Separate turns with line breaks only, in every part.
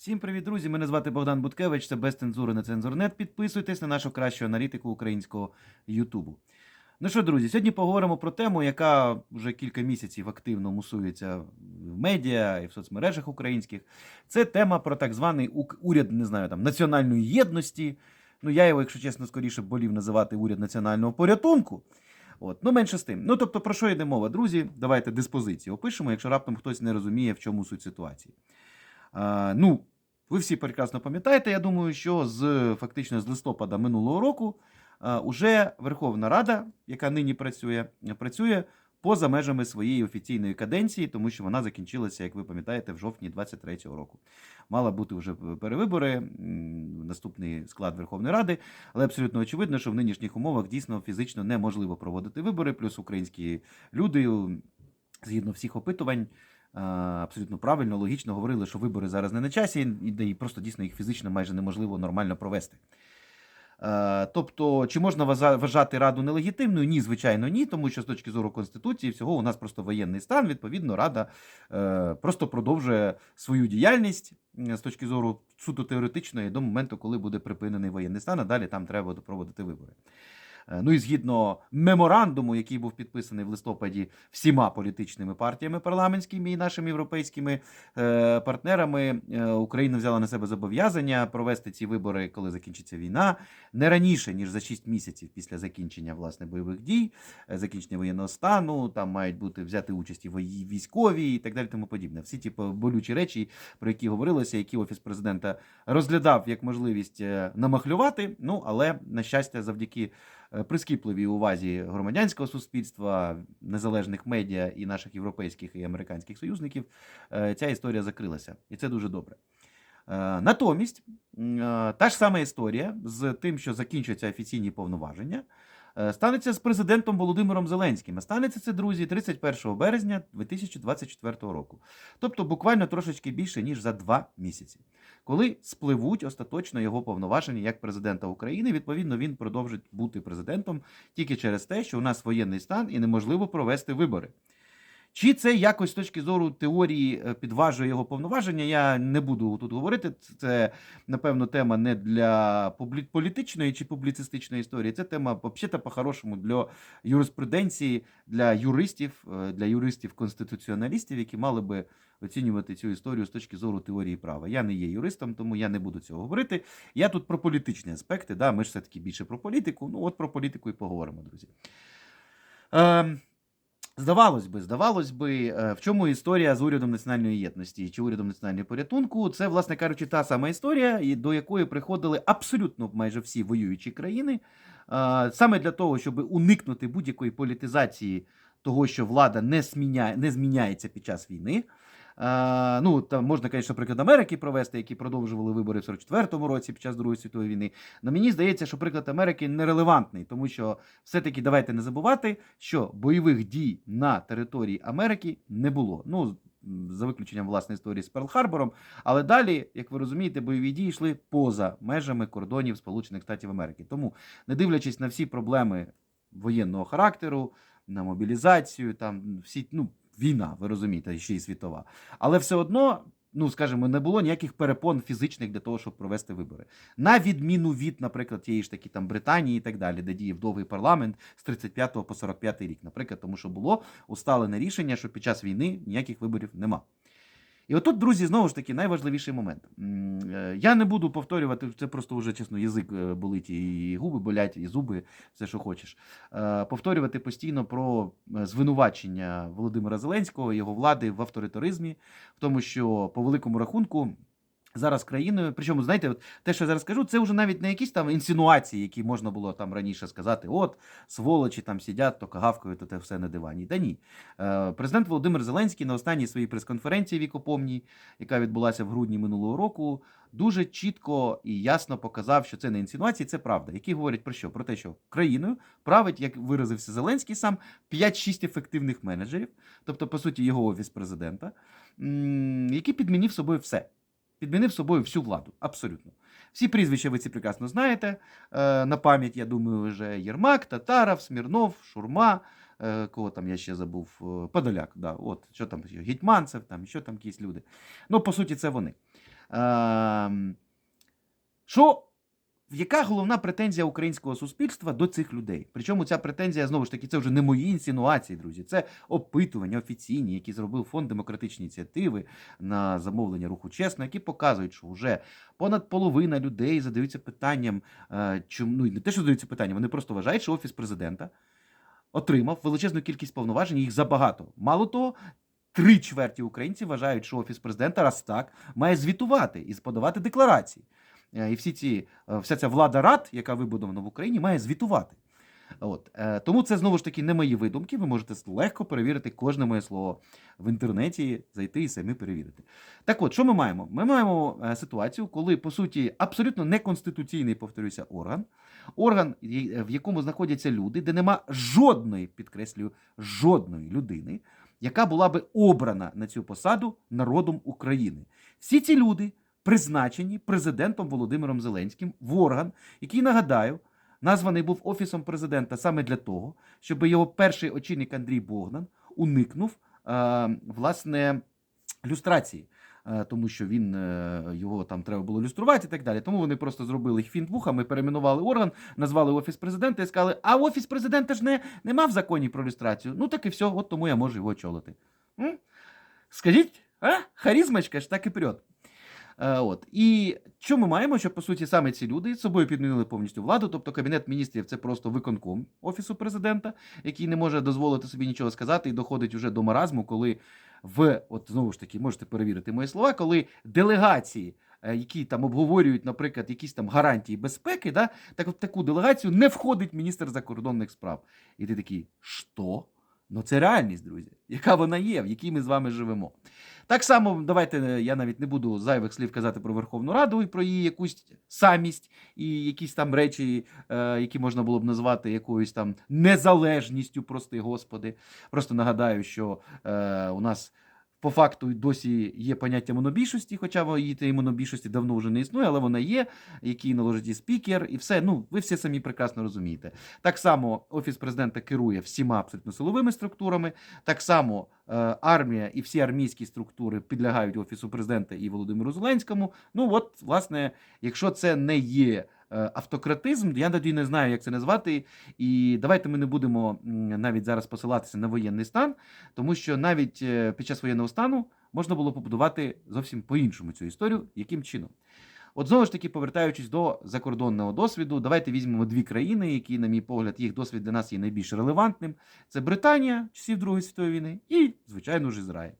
Всім привіт, друзі! Мене звати Богдан Буткевич, це без цензури на цензурнет. Підписуйтесь на нашу кращу аналітику українського Ютубу. Ну що, друзі, сьогодні поговоримо про тему, яка вже кілька місяців активно мусується в медіа і в соцмережах українських. Це тема про так званий уряд, не знаю, там національної єдності. Ну, я його, якщо чесно, скоріше болів називати уряд національного порятунку. От, ну менше з тим. Ну тобто, про що йде мова, друзі? Давайте диспозиції опишемо, якщо раптом хтось не розуміє, в чому суть ситуації. А, ну, ви всі прекрасно пам'ятаєте, я думаю, що з фактично з листопада минулого року а, уже Верховна Рада, яка нині працює, працює поза межами своєї офіційної каденції, тому що вона закінчилася, як ви пам'ятаєте, в жовтні 23-го року. Мала бути вже перевибори, наступний склад Верховної Ради, але абсолютно очевидно, що в нинішніх умовах дійсно фізично неможливо проводити вибори, плюс українські люди, згідно всіх опитувань. А, Абсолютно правильно, логічно говорили, що вибори зараз не на часі, і просто дійсно їх фізично майже неможливо нормально провести. Е, Тобто, чи можна вважати раду нелегітимною? Ні, звичайно, ні, тому що з точки зору конституції всього у нас просто воєнний стан. Відповідно, рада е, просто продовжує свою діяльність е, з точки зору суто теоретичної до моменту, коли буде припинений воєнний стан, а далі там треба проводити вибори. Е, Ну і згідно меморандуму, який був підписаний в листопаді всіма політичними партіями парламентськими і нашими європейськими е, партнерами, е, Україна взяла на себе зобов'язання провести ці вибори, коли закінчиться війна, не раніше ніж за 6 місяців після закінчення власне бойових дій, закінчення воєнного стану. Там мають бути взяти участь і військові і так далі. Тому подібне. Всі ті болючі речі, про які говорилося, які офіс президента розглядав як можливість намахлювати. Ну але на щастя, завдяки прискіпливій увазі громадянського суспільства, незалежних медіа і наших європейських і американських союзників, е, ця історія закрилася, і це дуже добре. Е, Натомість е, та ж сама історія з тим, що закінчаться офіційні повноваження, е, станеться з президентом Володимиром Зеленським. А станеться це, друзі, 31 березня 2024 року. Тобто буквально трошечки більше, ніж за два місяці. Коли спливуть остаточно його повноваження як президента України, відповідно, він продовжить бути президентом тільки через те, що у нас воєнний стан і неможливо провести вибори. Чи це якось з точки зору теорії е, підважує його повноваження? Я не буду тут говорити. Це, напевно, тема не для політичної чи публіцистичної історії. Це тема, взагалі, по-хорошому, для юриспруденції, для юристів, е, для юристів-конституціоналістів, які мали би оцінювати цю історію з точки зору теорії права. Я не є юристом, тому я не буду цього говорити. Я тут про політичні аспекти. Да? Ми ж все-таки більше про політику. Ну, от про політику і поговоримо, друзі. Ем, Здавалось би, здавалось би, е, в чому історія з урядом національної єдності чи урядом національного порятунку? Це, власне кажучи, та сама історія, до якої приходили абсолютно майже всі воюючі країни, е, саме для того, щоб уникнути будь-якої політизації того, що влада не, зміняє, не зміняється під час війни. Е, ну, там можна, звісно, приклад Америки провести, які продовжували вибори в 44-му році під час Другої світової війни. Але мені здається, що приклад Америки нерелевантний, тому що все-таки давайте не забувати, що бойових дій на території Америки не було. Ну, за виключенням власної історії з Перл-Харбором. Але далі, як ви розумієте, бойові дії йшли поза межами кордонів Сполучених Штатів Америки. Тому, не дивлячись на всі проблеми воєнного характеру, на мобілізацію, там всі, ну, війна, ви розумієте, ще й світова. Але все одно. Ну, скажімо, не було ніяких перепон фізичних для того, щоб провести вибори. На відміну від, наприклад, тієї ж таки там Британії і так далі, де діяв довгий парламент з 35 по 45 рік, наприклад, тому що було усталене рішення, що під час війни ніяких виборів нема. І отут, друзі, знову ж таки, найважливіший момент. Е, Я не буду повторювати, це просто вже чесно, язик е, болить, і губи болять, і зуби, все, що хочеш. Е, Повторювати постійно про звинувачення Володимира Зеленського, його влади в авторитаризмі, в тому, що по великому рахунку. Зараз країною, причому, знаєте, от те, що я зараз кажу, це вже навіть не якісь там інсинуації, які можна було там раніше сказати: от сволочі там сидять, то гавкають, то те все на дивані. Та ні. Е, Президент Володимир Зеленський на останній своїй прес-конференції вікопомній, яка відбулася в грудні минулого року, дуже чітко і ясно показав, що це не інсинуації, це правда. Які говорять про що? Про те, що країною править, як виразився Зеленський сам, 5-6 ефективних менеджерів, тобто, по суті, його офіс президента, який підмінив собою все. Підмінив собою всю владу, абсолютно. Всі прізвища ви ці прекрасно знаєте. Е, на пам'ять, я думаю, вже Єрмак, Татаров, Смірнов, Шурма. Е, кого там я ще забув? Е, Подоляк, да, от, що там, Гетьманцев, там, що там якісь люди. Ну, по суті, це вони. Ем, Що яка головна претензія українського суспільства до цих людей? Причому ця претензія знову ж таки це вже не мої інсинуації, друзі. Це опитування офіційні, які зробив фонд демократичні ініціативи на замовлення руху чесно, які показують, що вже понад половина людей задаються питанням, е, чому ну не те, що задаються питанням, вони просто вважають, що офіс президента отримав величезну кількість повноважень, їх забагато. Мало того. Три чверті українців вважають, що офіс президента раз так має звітувати і подавати декларації. Е, І всі ці, е, вся ця влада рад, яка вибудована в Україні, має звітувати. От. е, Тому це знову ж таки не мої видумки. Ви можете легко перевірити кожне моє слово в інтернеті, зайти і самі перевірити. Так от, що ми маємо? Ми маємо ситуацію, коли, по суті, абсолютно неконституційний, повторюся, орган, орган, в якому знаходяться люди, де нема жодної, підкреслюю, жодної людини, яка була би обрана на цю посаду народом України. Всі ці люди призначені президентом Володимиром Зеленським в орган, який нагадаю, названий був офісом президента саме для того, щоб його перший очільник Андрій Богдан уникнув е, власне люстрації. е, Тому що він е, його там треба було люструвати і так далі. Тому вони просто зробили їх фінтвухами, перейменували орган, назвали офіс президента і сказали: а офіс президента ж не, не мав в законі про люстрацію. Ну так і все, от тому я можу його очолити. М? Скажіть, а? Харізмочка ж так і прет. Е, От. І що ми маємо? Що по суті саме ці люди з собою підмінили повністю владу. Тобто кабінет міністрів це просто виконком офісу президента, який не може дозволити собі нічого сказати, і доходить уже до маразму, коли в от знову ж таки можете перевірити мої слова, коли делегації. е, Які там обговорюють, наприклад, якісь там гарантії безпеки, да, так в таку делегацію не входить міністр закордонних справ. І ти такий, що? Ну це реальність, друзі, яка вона є, в якій ми з вами живемо. Так само, давайте е, я навіть не буду зайвих слів казати про Верховну Раду і про її якусь самість і якісь там речі, е, які можна було б назвати якоюсь там незалежністю, прости господи. Просто нагадаю, що е, у нас. По факту досі є поняття монобільшості, хоча її монобільшості давно вже не існує, але вона є, який наложить і спікер, і все. Ну, ви всі самі прекрасно розумієте. Так само офіс президента керує всіма абсолютно силовими структурами. Так само е, армія і всі армійські структури підлягають офісу президента і Володимиру Зеленському. Ну от, власне, якщо це не є. Е, Автократизм, я тоді не знаю, як це назвати. І давайте ми не будемо навіть зараз посилатися на воєнний стан, тому що навіть е, під час воєнного стану можна було побудувати зовсім по-іншому цю історію. Яким чином? От знову ж таки, повертаючись до закордонного досвіду, давайте візьмемо дві країни, які, на мій погляд, їх досвід для нас є найбільш релевантним. Це Британія часів Другої світової війни і, звичайно ж, Ізраїль.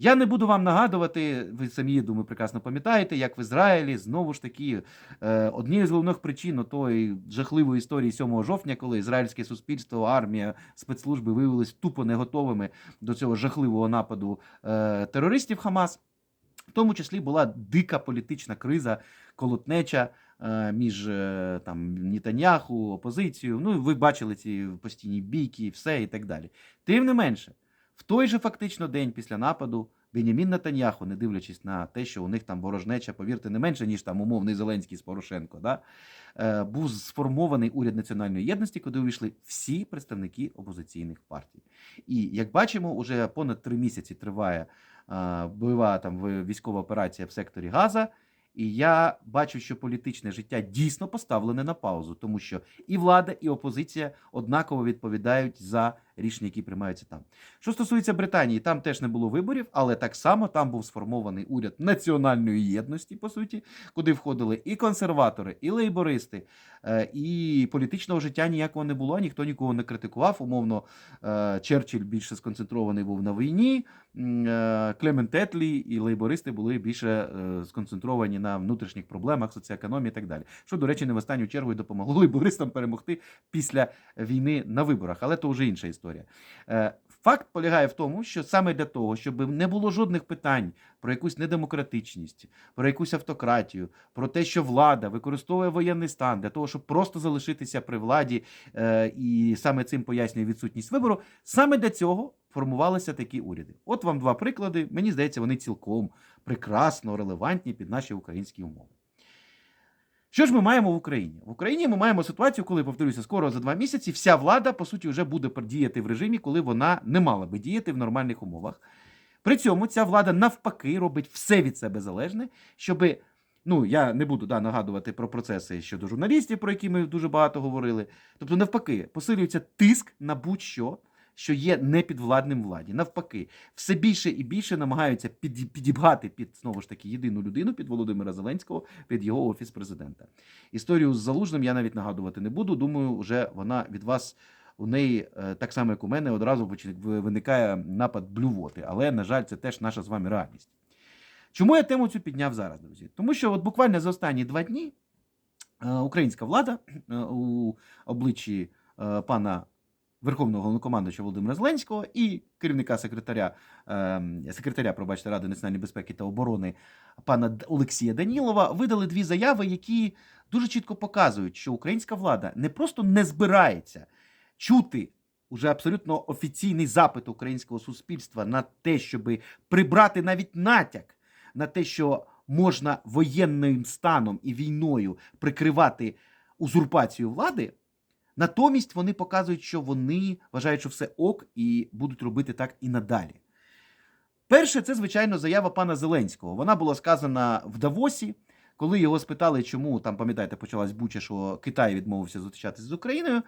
Я не буду вам нагадувати, ви самі, я думаю, прекрасно пам'ятаєте, як в Ізраїлі знову ж таки е, однією з головних причин тої жахливої історії 7 жовтня, коли ізраїльське суспільство, армія, спецслужби виявились тупо не готовими до цього жахливого нападу е, терористів Хамас. В тому числі була дика політична криза, колотнеча е, між там Нітаняху, опозицією. Ну, ви бачили ці постійні бійки, все і так далі. Тим не менше, в той же фактично день після нападу Бенямін Натаньяху, не дивлячись на те, що у них там ворожнеча, повірте, не менше, ніж там умовний Зеленський з Порошенко, да, е, був сформований уряд національної єдності, куди увійшли всі представники опозиційних партій. І як бачимо, уже понад три місяці триває е, бойова там військова операція в секторі Газа. І я бачу, що політичне життя дійсно поставлене на паузу, тому що і влада, і опозиція однаково відповідають за рішення, які приймаються там. Що стосується Британії, там теж не було виборів, але так само там був сформований уряд національної єдності, по суті, куди входили і консерватори, і лейбористи, е, і політичного життя ніякого не було, ніхто нікого не критикував. Умовно, е, Черчилль більше сконцентрований був на війні. е, Клемент і лейбористи були більше сконцентровані на внутрішніх проблемах, соціоекономії і так далі. Що, до речі, не в останню чергу й допомогло лейбористам перемогти після війни на виборах, але то вже інша історія. Е, Факт полягає в тому, що саме для того, щоб не було жодних питань про якусь недемократичність, про якусь автократію, про те, що влада використовує воєнний стан для того, щоб просто залишитися при владі, е, і саме цим пояснює відсутність вибору. Саме для цього формувалися такі уряди. От вам два приклади. Мені здається, вони цілком прекрасно релевантні під наші українські умови. Що ж ми маємо в Україні? В Україні ми маємо ситуацію, коли, повторюся, скоро за два місяці вся влада, по суті, вже буде діяти в режимі, коли вона не мала би діяти в нормальних умовах. При цьому ця влада навпаки робить все від себе залежне, щоби. Ну, я не буду да, нагадувати про процеси щодо журналістів, про які ми дуже багато говорили. Тобто, навпаки, посилюється тиск на будь-що, що є непідвладним владі. Навпаки, все більше і більше намагаються під, підібгати під знову ж таки єдину людину під Володимира Зеленського, під його офіс президента. Історію з залужним я навіть нагадувати не буду. Думаю, вже вона від вас у неї е, так само, як у мене, одразу виникає напад блювоти. Але, на жаль, це теж наша з вами реальність. Чому я тему цю підняв зараз, друзі? Тому що от буквально за останні два дні е, українська влада е, у обличчі пана Верховного головнокомандуюча Володимира Зеленського і керівника секретаря, е, секретаря пробачте, Ради національної безпеки та оборони пана Олексія Данілова видали дві заяви, які дуже чітко показують, що українська влада не просто не збирається чути уже абсолютно офіційний запит українського суспільства на те, щоб прибрати навіть натяк на те, що можна воєнним станом і війною прикривати узурпацію влади. Натомість вони показують, що вони вважають, що все ок, і будуть робити так і надалі. Перше, це, звичайно, заява пана Зеленського. Вона була сказана в Давосі, коли його спитали, чому там, пам'ятаєте, почалась буча, що Китай відмовився зустрічатися з Україною.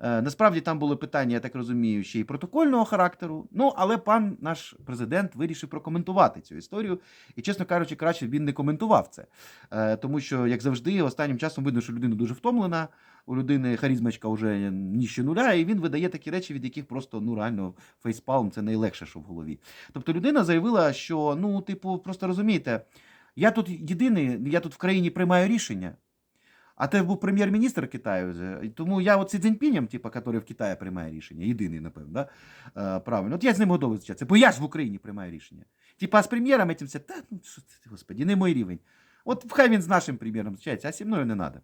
Е, Насправді там були питання, я так розумію, ще й протокольного характеру. Ну, але пан наш президент вирішив прокоментувати цю історію. І, чесно кажучи, краще він не коментував це. Е, Тому що, як завжди, останнім часом видно, що людина дуже втомлена, у людини харізмачка вже ніще нуля, і він видає такі речі, від яких просто ну реально фейспалм це найлегше, що в голові. Тобто людина заявила, що ну, типу, просто розумієте, я тут єдиний, я тут в країні приймаю рішення. А ти був прем'єр-міністр Китаю, тому я от Сі Цзіньпінем, типу, який в Китаї приймає рішення, єдиний, напевно, да? е, правильно. От я з ним готовий зустрічатися, бо я ж в Україні приймаю рішення. Типа, з прем'єром этим все, та, ну, що господі, не мій рівень. От хай він з нашим прем'єром зустрічається, а зі мною не треба.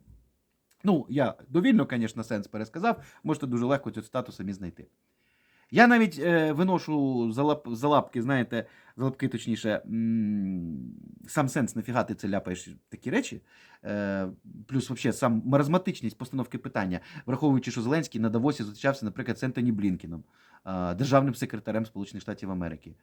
Ну, я довільно, звісно, сенс пересказав, можете дуже легко цю цитату самі знайти. Я навіть е, виношу за, лап, за лапки, знаєте, за лапки, точніше, м, сам сенс, нафіга ти це ляпаєш такі речі. Е, плюс, взагалі, сам маразматичність постановки питання, враховуючи, що Зеленський на Давосі зустрічався, наприклад, з Ентоні Блінкіном, е, державним секретарем Сполучених Штатів Америки.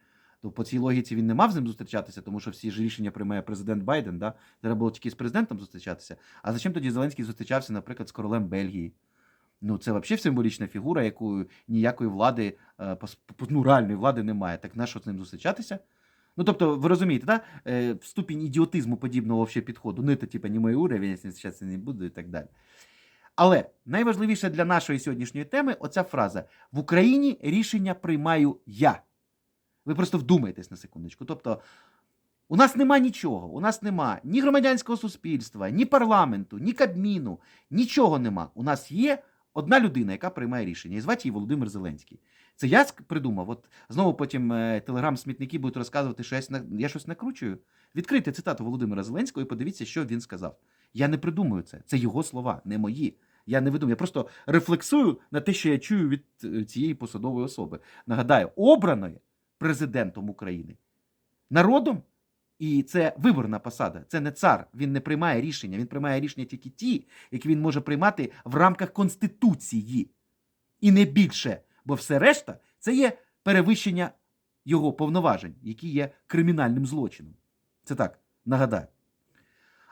То по цій логіці він не мав з ним зустрічатися, тому що всі ж рішення приймає президент Байден. Да? Треба було тільки з президентом зустрічатися. А зачем тоді Зеленський зустрічався, наприклад, з королем Бельгії? Ну, це взагалі символічна фігура, яку ніякої влади, е, ну, реальної влади немає. Так нащо з ним зустрічатися? Ну, тобто, ви розумієте, да? е, ступінь ідіотизму подібного вообще підходу. Ну, це типа не мій уровень, я з ним зустрічатися не буду і так далі. Але найважливіше для нашої сьогоднішньої теми оця фраза: в Україні рішення приймаю я. Ви просто вдумайтесь на секундочку. Тобто, у нас нема нічого. У нас нема ні громадянського суспільства, ні парламенту, ні кабміну, нічого нема. У нас є одна людина, яка приймає рішення, і звати її Володимир Зеленський. Це я придумав. От знову потім е, телеграм-смітники будуть розказувати, що я, щось накручую. Відкрийте цитату Володимира Зеленського і подивіться, що він сказав. Я не придумую це. Це його слова, не мої. Я не видумую. Я просто рефлексую на те, що я чую від е, цієї посадової особи. Нагадаю, обраної президентом України народом. І це виборна посада, це не цар. Він не приймає рішення. Він приймає рішення тільки ті, які він може приймати в рамках Конституції. І не більше. Бо все решта це є перевищення його повноважень, які є кримінальним злочином. Це так, нагадаю.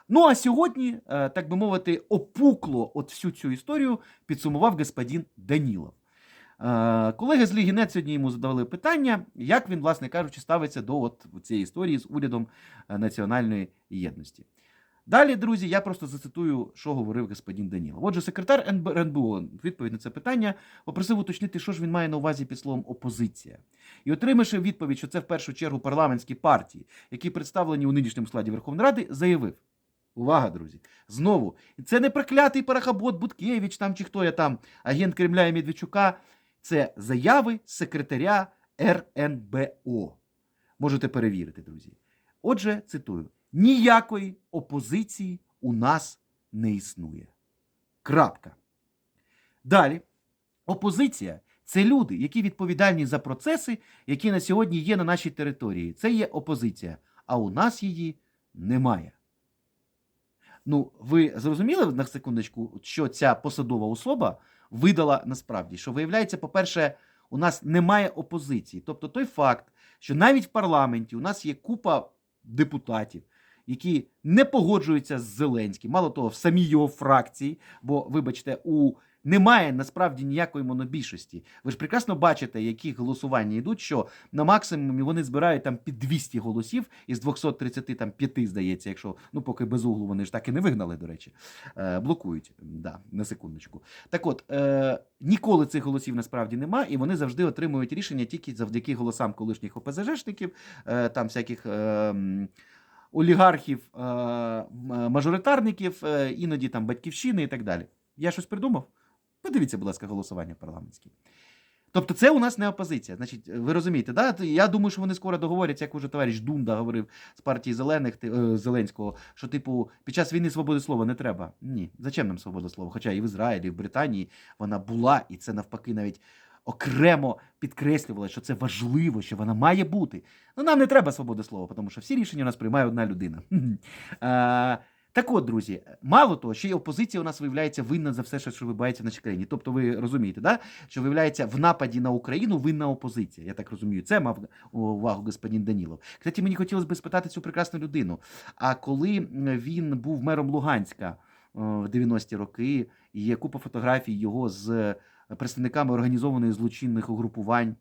Ну а сьогодні, е, так би мовити, опукло от всю цю історію підсумував господин Данілов. Е, Колеги з Ліги Нет сьогодні йому задавали питання, як він, власне кажучи, ставиться до от цієї історії з урядом е, національної єдності. Далі, друзі, я просто зацитую, що говорив господин Данілов. Отже, секретар НБ РНБО відповідь на це питання попросив уточнити, що ж він має на увазі під словом опозиція. І отримавши відповідь, що це в першу чергу парламентські партії, які представлені у нинішньому складі Верховної Ради, заявив. Увага, друзі! Знову, це не проклятий Парахабот Буткевич там чи хто я там, агент Кремля і Медведчука. Це заяви секретаря РНБО. Можете перевірити, друзі. Отже, цитую: ніякої опозиції у нас не існує. Крапка. Далі. Опозиція це люди, які відповідальні за процеси, які на сьогодні є на нашій території. Це є опозиція, а у нас її немає. Ну, ви зрозуміли на секундочку, що ця посадова особа видала насправді, що виявляється, по-перше, у нас немає опозиції. Тобто той факт, що навіть в парламенті у нас є купа депутатів, які не погоджуються з Зеленським, мало того, в самій його фракції, бо, вибачте, у немає насправді ніякої монобільшості. Ви ж прекрасно бачите, які голосування йдуть, що на максимумі вони збирають там під 200 голосів із 235, здається, якщо ну поки без углу вони ж так і не вигнали, до речі, е, блокують. Да, на секундочку. Так от, е, ніколи цих голосів насправді нема, і вони завжди отримують рішення тільки завдяки голосам колишніх ОПЗЖшників, е, там всяких. Е, Олігархів, е, мажоритарників, е, іноді там батьківщини і так далі. Я щось придумав? Подивіться, будь ласка, голосування парламентське. Тобто, це у нас не опозиція. Значить, ви розумієте, да? Я думаю, що вони скоро договоряться, як уже товариш Дунда говорив з партії Зелених е, Зеленського, що, типу, під час війни свободи слова не треба. Ні, зачем нам свобода слова? Хоча і в Ізраїлі, і в Британії вона була, і це навпаки навіть окремо підкреслювало, що це важливо, що вона має бути. Ну, нам не треба свободи слова, тому що всі рішення у нас приймає одна людина. Так от, друзі, мало того, ще й опозиція у нас виявляється винна за все, що відбувається в нашій країні. Тобто, ви розумієте, да? що виявляється в нападі на Україну винна опозиція. Я так розумію, це мав увагу господин Данілов. Кстати, мені хотілося б спитати цю прекрасну людину. А коли він був мером Луганська е, в 90-ті роки, і є купа фотографій його з представниками організованих злочинних угрупувань.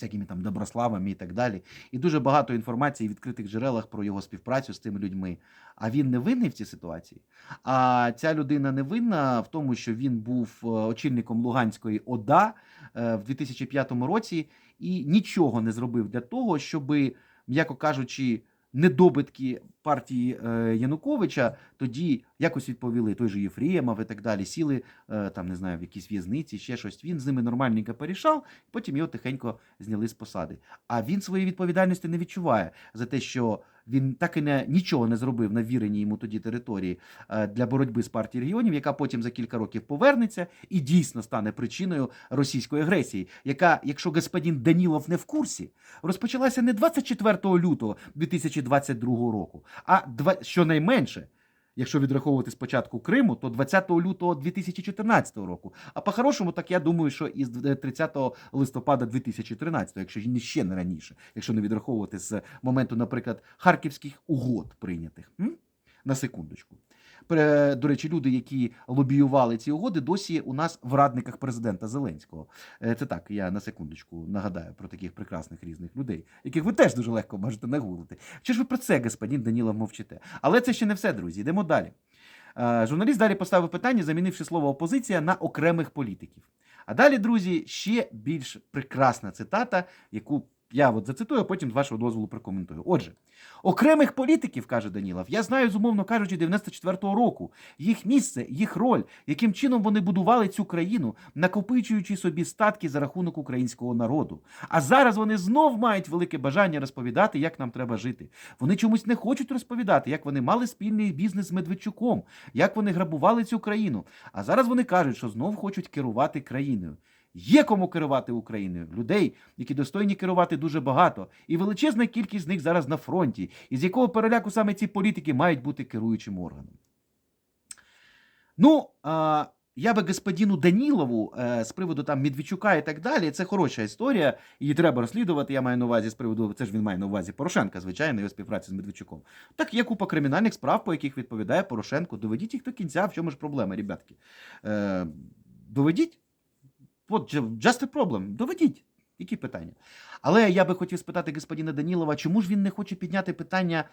Всякими там доброславами і так далі, і дуже багато інформації в відкритих джерелах про його співпрацю з тими людьми. А він не винний в цій ситуації. А ця людина не винна в тому, що він був е, очільником Луганської ОДА е, в 2005 році і нічого не зробив для того, щоб, м'яко кажучи, недобитки партії е, Януковича тоді якось відповіли той же Єфремов і так далі. Сіли е, там, не знаю, в якісь в'язниці, ще щось. Він з ними нормальненько порішав, потім його тихенько зняли з посади. А він своєї відповідальності не відчуває за те, що він так і не нічого не зробив на віреній йому тоді території е, для боротьби з партією регіонів, яка потім за кілька років повернеться і дійсно стане причиною російської агресії, яка, якщо господин Данілов не в курсі, розпочалася не 24 лютого 2022 року, а щонайменше. Якщо відраховувати спочатку Криму, то 20 лютого 2014 року. А по-хорошому, так я думаю, що із 30 листопада 2013, якщо ще не раніше, якщо не відраховувати з моменту, наприклад, харківських угод прийнятих. М? На секундочку. До речі, люди, які лобіювали ці угоди, досі у нас в радниках президента Зеленського. Е, Це так, я на секундочку нагадаю про таких прекрасних різних людей, яких ви теж дуже легко можете нагуглити. Чи ж ви про це, господин Данілов, мовчите? Але це ще не все, друзі. Йдемо далі. Е, Журналіст далі поставив питання, замінивши слово опозиція на окремих політиків. А далі, друзі, ще більш прекрасна цитата, яку я от зацитую, а потім з вашого дозволу прокоментую. Отже, окремих політиків, каже Данілов, я знаю, зумовно кажучи, 94-го року. Їх місце, їх роль, яким чином вони будували цю країну, накопичуючи собі статки за рахунок українського народу. А зараз вони знов мають велике бажання розповідати, як нам треба жити. Вони чомусь не хочуть розповідати, як вони мали спільний бізнес з Медведчуком, як вони грабували цю країну. А зараз вони кажуть, що знов хочуть керувати країною. Є кому керувати Україною. Людей, які достойні керувати дуже багато, і величезна кількість з них зараз на фронті, із якого переляку саме ці політики мають бути керуючим органом. Ну, а, я би господину Данілову е, з приводу там Медведчука і так далі. Це хороша історія, її треба розслідувати. Я маю на увазі з приводу, це ж він має на увазі Порошенка, звичайно, його співпраці з Медведчуком. Так є купа кримінальних справ, по яких відповідає Порошенко. Доведіть їх до кінця. В чому ж проблема, ребятки? Е, доведіть. От ju- just a problem. Доведіть. Які питання? Але я би хотів спитати господина Данілова, чому ж він не хоче підняти питання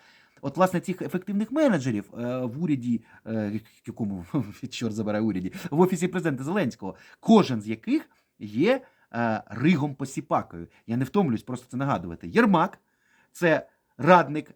от, власне, цих ефективних менеджерів е, в уряді, е, якому чорт забирає уряді, в офісі президента Зеленського, кожен з яких є е, Ригом Посіпакою. Я не втомлююсь просто це нагадувати. Єрмак це радник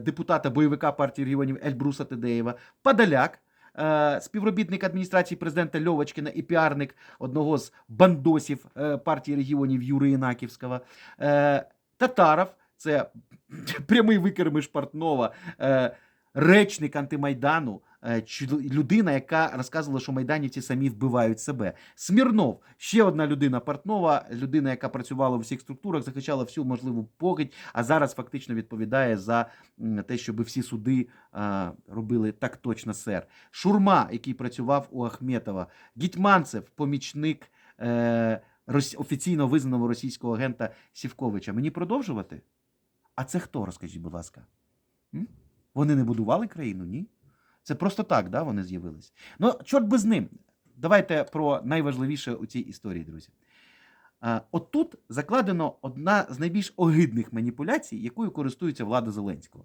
депутата бойовика партії регіонів Ельбруса Тедеєва, Падаляк. Е, Співробітник адміністрації президента Льовочкіна і піарник одного з бандосів е, партії регіонів Юрія Інаківського. Е, Татаров це прямий викермиш Портнова, речник антимайдану, людина, яка розказувала, що майданівці самі вбивають себе. Смірнов, ще одна людина Портнова, людина, яка працювала в усіх структурах, захищала всю можливу похідь, а зараз фактично відповідає за те, щоб всі суди е, робили так точно сер. Шурма, який працював у Ахметова, Гітьманцев, помічник. Е, офіційно визнаного російського агента Сівковича. Мені продовжувати? А це хто, розкажіть, будь ласка? Вони не будували країну? Ні? Це просто так, да, вони з'явились. Ну, чорт би з ним. Давайте про найважливіше у цій історії, друзі. От тут закладено одна з найбільш огидних маніпуляцій, якою користується влада Зеленського.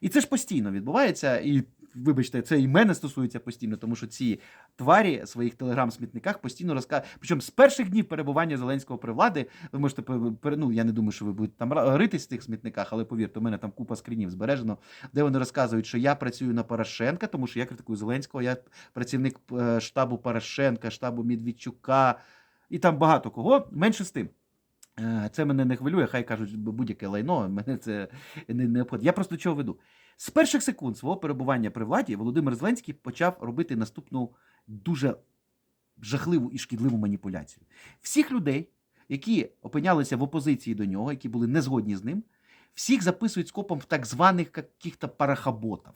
І це ж постійно відбувається, і вибачте, це і мене стосується постійно, тому що ці тварі в своїх телеграм-смітниках постійно розказують. Причому з перших днів перебування Зеленського при влади, ви можете ну, я не думаю, що ви будете там ритись в тих смітниках, але повірте, у мене там купа скрінів збережено, де вони розказують, що я працюю на Порошенка, тому що я критикую Зеленського, я працівник е, штабу Порошенка, штабу Медведчука, і там багато кого. Менше з тим. Е, Це мене не хвилює, хай кажуть будь-яке лайно, мене це не, не. Я просто чого веду. З перших секунд свого перебування при владі Володимир Зеленський почав робити наступну дуже жахливу і шкідливу маніпуляцію. Всіх людей, які опинялися в опозиції до нього, які були не згодні з ним, всіх записують скопом в так званих каких-то парахаботів.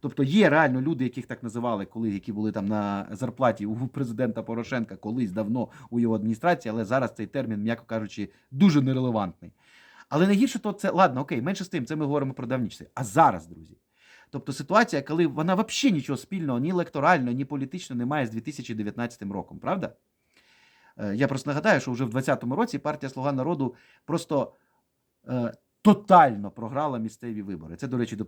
Тобто є реально люди, яких так називали, коли які були там на зарплаті у президента Порошенка колись давно у його адміністрації, але зараз цей термін, м'яко кажучи, дуже нерелевантний. Але найгірше то це ладно, окей, менше з тим, це ми говоримо про давні часи. А зараз, друзі. Тобто ситуація, коли вона взагалі нічого спільного, ні електорально, ні політично не має з 2019 роком, правда? Е, Я просто нагадаю, що вже в 2020 році партія Слуга народу просто е, тотально програла місцеві вибори. Це, до речі, до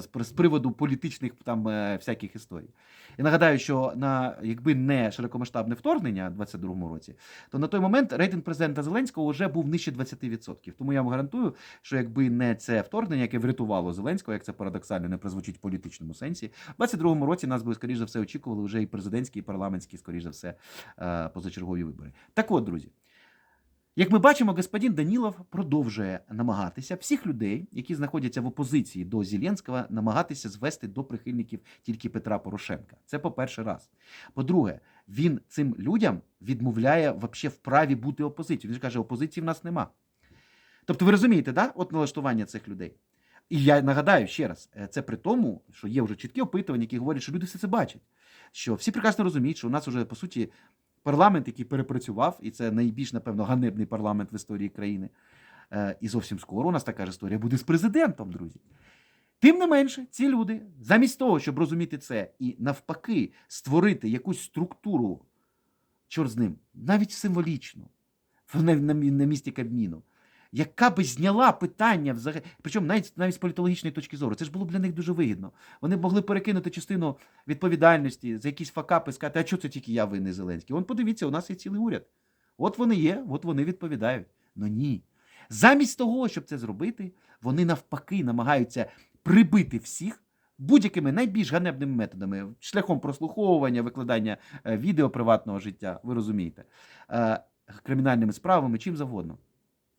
з при- з приводу політичних там е, всяких історій. І нагадаю, що на якби не широкомасштабне вторгнення в 2022 році, то на той момент рейтинг президента Зеленського вже був нижче 20%. Тому я вам гарантую, що якби не це вторгнення, яке врятувало Зеленського, як це парадоксально не прозвучить в політичному сенсі, в 22-му році нас би, скоріш за все, очікували вже і президентські, і парламентські, скоріш за все, е, позачергові вибори. Так от, друзі. Як ми бачимо, господин Данілов продовжує намагатися всіх людей, які знаходяться в опозиції до Зеленського, намагатися звести до прихильників тільки Петра Порошенка. Це по перший раз. По-друге, він цим людям відмовляє вообще в праві бути опозицією. Він ж каже, опозиції в нас нема. Тобто, ви розумієте, да? от налаштування цих людей. І я нагадаю ще раз, е, це при тому, що є вже чіткі опитування, які говорять, що люди все це бачать. Що всі прекрасно розуміють, що у нас вже по суті парламент, який перепрацював, і це найбільш, напевно, ганебний парламент в історії країни. Е, І зовсім скоро у нас така ж історія буде з президентом, друзі. Тим не менше, ці люди, замість того, щоб розуміти це і навпаки створити якусь структуру, чорт з ним, навіть на, на місці Кабміну, яка би зняла питання взагалі, причому навіть, навіть з політологічної точки зору, це ж було б для них дуже вигідно. Вони б могли перекинути частину відповідальності за якісь факапи, сказати, а що це тільки я винний Зеленський? Он подивіться, у нас є цілий уряд. От вони є, от вони відповідають. Ну ні. Замість того, щоб це зробити, вони навпаки намагаються прибити всіх будь-якими найбільш ганебними методами, шляхом прослуховування, викладання е, відео приватного життя, ви розумієте, е, кримінальними справами, чим завгодно.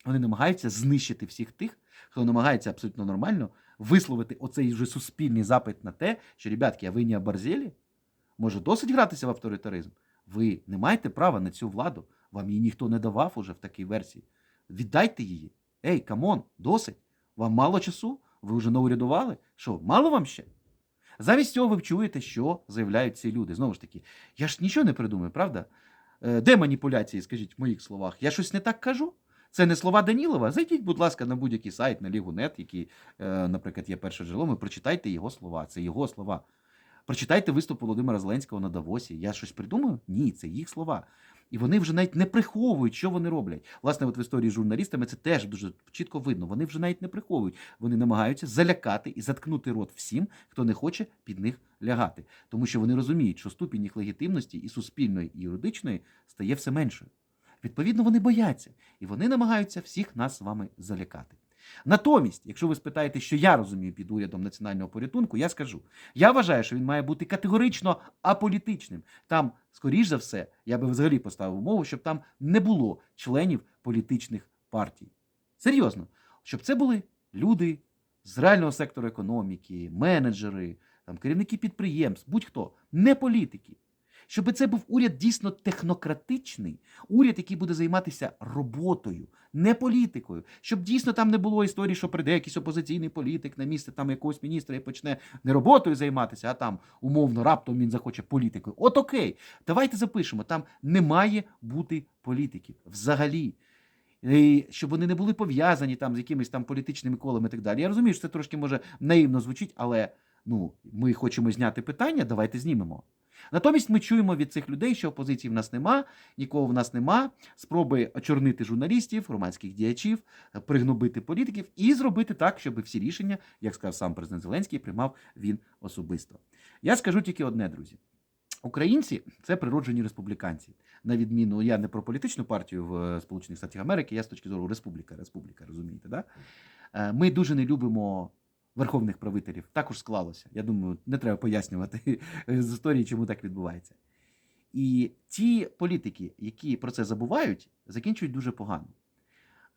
Вони намагаються знищити всіх тих, хто намагається абсолютно нормально висловити оцей вже суспільний запит на те, що, ребятки, а ви не оборзелі? Може, досить гратися в авторитаризм? Ви не маєте права на цю владу. Вам її ніхто не давав уже в такій версії. Віддайте її. Ей, камон, досить. Вам мало часу? Ви вже наурядували? Що, мало вам ще? Замість цього ви чуєте, що заявляють ці люди. Знову ж таки, я ж нічого не придумаю, правда? Е, Де маніпуляції, скажіть, в моїх словах? Я щось не так кажу? Це не слова Данілова. Зайдіть, будь ласка, на будь-який сайт, на Лігу.нет, який, е, наприклад, є перше джерело, і прочитайте його слова. Це його слова. Прочитайте виступ Володимира Зеленського на Давосі. Я щось придумаю? Ні, це їх слова. І вони вже навіть не приховують, що вони роблять. Власне, от в історії з журналістами це теж дуже чітко видно. Вони вже навіть не приховують. Вони намагаються залякати і заткнути рот всім, хто не хоче під них лягати. Тому що вони розуміють, що ступінь їх легітимності і суспільної, і юридичної стає все меншою. Відповідно, вони бояться, і вони намагаються всіх нас з вами залякати. Натомість, якщо ви спитаєте, що я розумію під урядом національного порятунку, я скажу: я вважаю, що він має бути категорично аполітичним. Там, скоріш за все, я би взагалі поставив умову, щоб там не було членів політичних партій. Серйозно, щоб це були люди з реального сектору економіки, менеджери, там, керівники підприємств, будь-хто, не політики. Щоб це був уряд дійсно технократичний, уряд, який буде займатися роботою, не політикою, щоб дійсно там не було історії, що прийде якийсь опозиційний політик на місце там якогось міністра і почне не роботою займатися, а там умовно раптом він захоче політикою. От окей, давайте запишемо. Там не має бути політиків взагалі. І щоб вони не були пов'язані там з якимись там політичними колами і так далі. Я розумію, що це трошки може наївно звучить, але ну, ми хочемо зняти питання, давайте знімемо. Натомість ми чуємо від цих людей, що опозиції в нас нема, нікого в нас нема, спроби очорнити журналістів, громадських діячів, пригнобити політиків і зробити так, щоб всі рішення, як сказав сам президент Зеленський, приймав він особисто. Я скажу тільки одне, друзі. Українці це природжені республіканці. На відміну, я не про політичну партію в е, Сполучених Штатах Америки, я з точки зору республіка, республіка, розумієте, да? Е, Ми дуже не любимо верховних правителів. Також склалося. Я думаю, не треба пояснювати з історії, чому так відбувається. І ті політики, які про це забувають, закінчують дуже погано.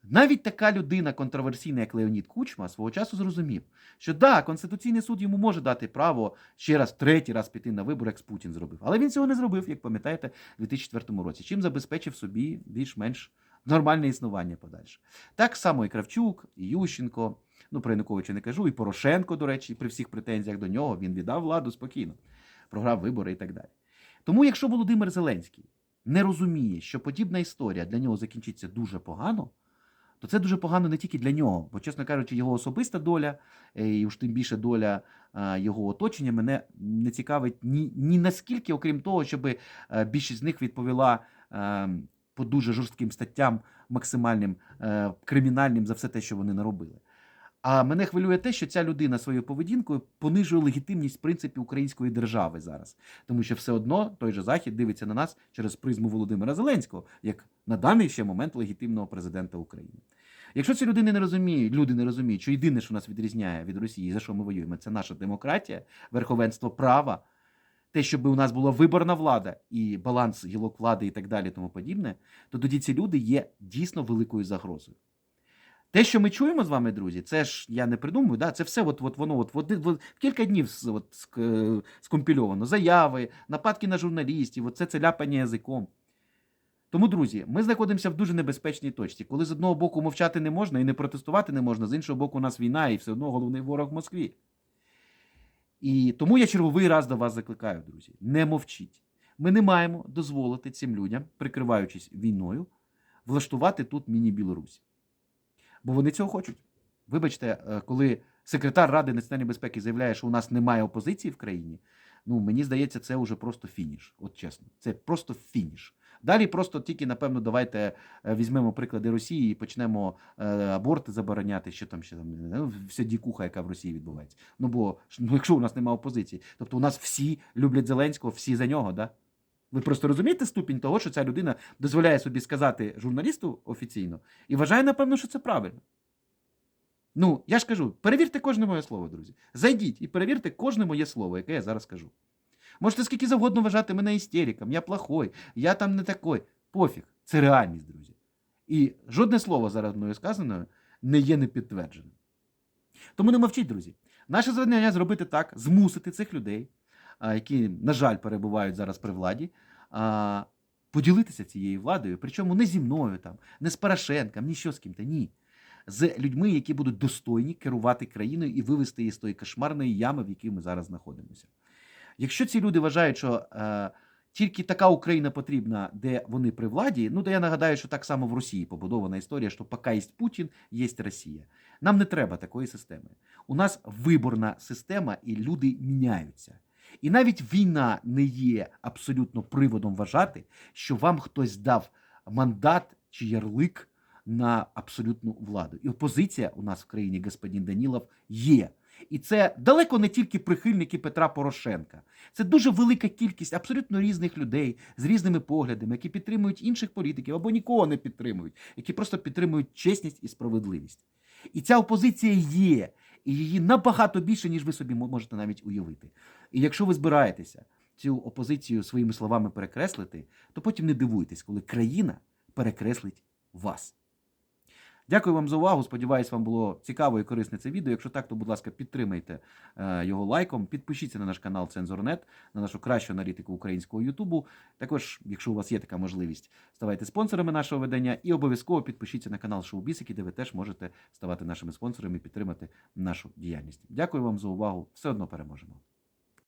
Навіть така людина контроверсійна, як Леонід Кучма, свого часу зрозумів, що да, Конституційний суд йому може дати право ще раз, третій раз піти на вибори, як Путін зробив. Але він цього не зробив, як пам'ятаєте, у 2004 році, чим забезпечив собі більш-менш нормальне існування подальше. Так само і Кравчук, і Ющенко, ну про Януковича не кажу, і Порошенко, до речі, при всіх претензіях до нього він віддав владу спокійно, програв вибори і так далі. Тому, якщо Володимир Зеленський не розуміє, що подібна історія для нього закінчиться дуже погано, то це дуже погано не тільки для нього, бо, чесно кажучи, його особиста доля, е, і уж тим більше доля е, його оточення мене не цікавить ні, ні наскільки, окрім того, щоб е, більшість з них відповіла по дуже жорстким статтям, максимальним кримінальним за все те, що вони наробили. А мене хвилює те, що ця людина своєю поведінкою понижує легітимність в принципі української держави зараз, тому що все одно той же захід дивиться на нас через призму Володимира Зеленського, як на даний ще момент легітимного президента України. Якщо ці людини не розуміють, люди не розуміють, що єдине, що нас відрізняє від Росії, за що ми воюємо, це наша демократія, верховенство права, те, щоб у нас була виборна влада і баланс гілок влади і так далі, тому подібне, то тоді ці люди є дійсно великою загрозою. Те, що ми чуємо з вами, друзі, це ж я не придумую, да? це все от, от воно от, в один- в кілька днів от, е, скомпільовано. Заяви, нападки на журналістів, оце це ляпання язиком. Тому, друзі, ми знаходимося в дуже небезпечній точці, коли з одного боку мовчати не можна і не протестувати не можна, з іншого боку, у нас війна і все одно головний ворог в Москві. І тому я черговий раз до вас закликаю, друзі, не мовчіть. Ми не маємо дозволити цим людям, прикриваючись війною, влаштувати тут міні-Білорусь. Бо вони цього хочуть. Вибачте, е, коли секретар Ради національної безпеки заявляє, що у нас немає опозиції в країні, ну мені здається, це вже просто фініш. От чесно, це просто фініш. Далі просто тільки, напевно, давайте е, візьмемо приклади Росії і почнемо е, аборти забороняти, що там ще там ну, вся дікуха, яка в Росії відбувається. Ну бо ну, якщо у нас немає опозиції, тобто у нас всі люблять Зеленського, всі за нього, да? Ви просто розумієте ступінь того, що ця людина дозволяє собі сказати журналісту офіційно і вважає, напевно, що це правильно. Ну, я ж кажу, перевірте кожне моє слово, друзі. Зайдіть і перевірте кожне моє слово, яке я зараз кажу. Можете скільки завгодно вважати мене істериком, я плохой, я там не такой. Пофіг, це реальність, друзі. І жодне слово зараз мною сказаною не є непідтвердженим. Тому не мовчіть, друзі. Наше завдання зробити так, змусити цих людей, які, на жаль, перебувають зараз при владі, поділитися цією владою, причому не зі мною, там, не з Порошенком, ні що з ким-то, ні. З людьми, які будуть достойні керувати країною і вивести її з тої кошмарної ями, в якій ми зараз знаходимося. Якщо ці люди вважають, що е, тільки така Україна потрібна, де вони при владі, ну то я нагадаю, що так само в Росії побудована історія, що поки є Путін, є Росія. Нам не треба такої системи. У нас виборна система, і люди міняються. І навіть війна не є абсолютно приводом вважати, що вам хтось дав мандат чи ярлик на абсолютну владу. І опозиція у нас в країні, господин Данілов, є. І це далеко не тільки прихильники Петра Порошенка. Це дуже велика кількість абсолютно різних людей з різними поглядами, які підтримують інших політиків або нікого не підтримують, які просто підтримують чесність і справедливість. І ця опозиція є, і її набагато більше, ніж ви собі можете навіть уявити. І якщо ви збираєтеся цю опозицію своїми словами перекреслити, то потім не дивуйтесь, коли країна перекреслить вас. Дякую вам за увагу. Сподіваюсь, вам було цікаво і корисне це відео. Якщо так, то, будь ласка, підтримайте е, його лайком. Підпишіться на наш канал Цензорнет, на нашу кращу аналітику українського Ютубу. Також, якщо у вас є така можливість, ставайте спонсорами нашого видання і обов'язково підпишіться на канал Шоу Бісики, де ви теж можете ставати нашими спонсорами і підтримати нашу діяльність. Дякую вам за увагу. Все одно переможемо.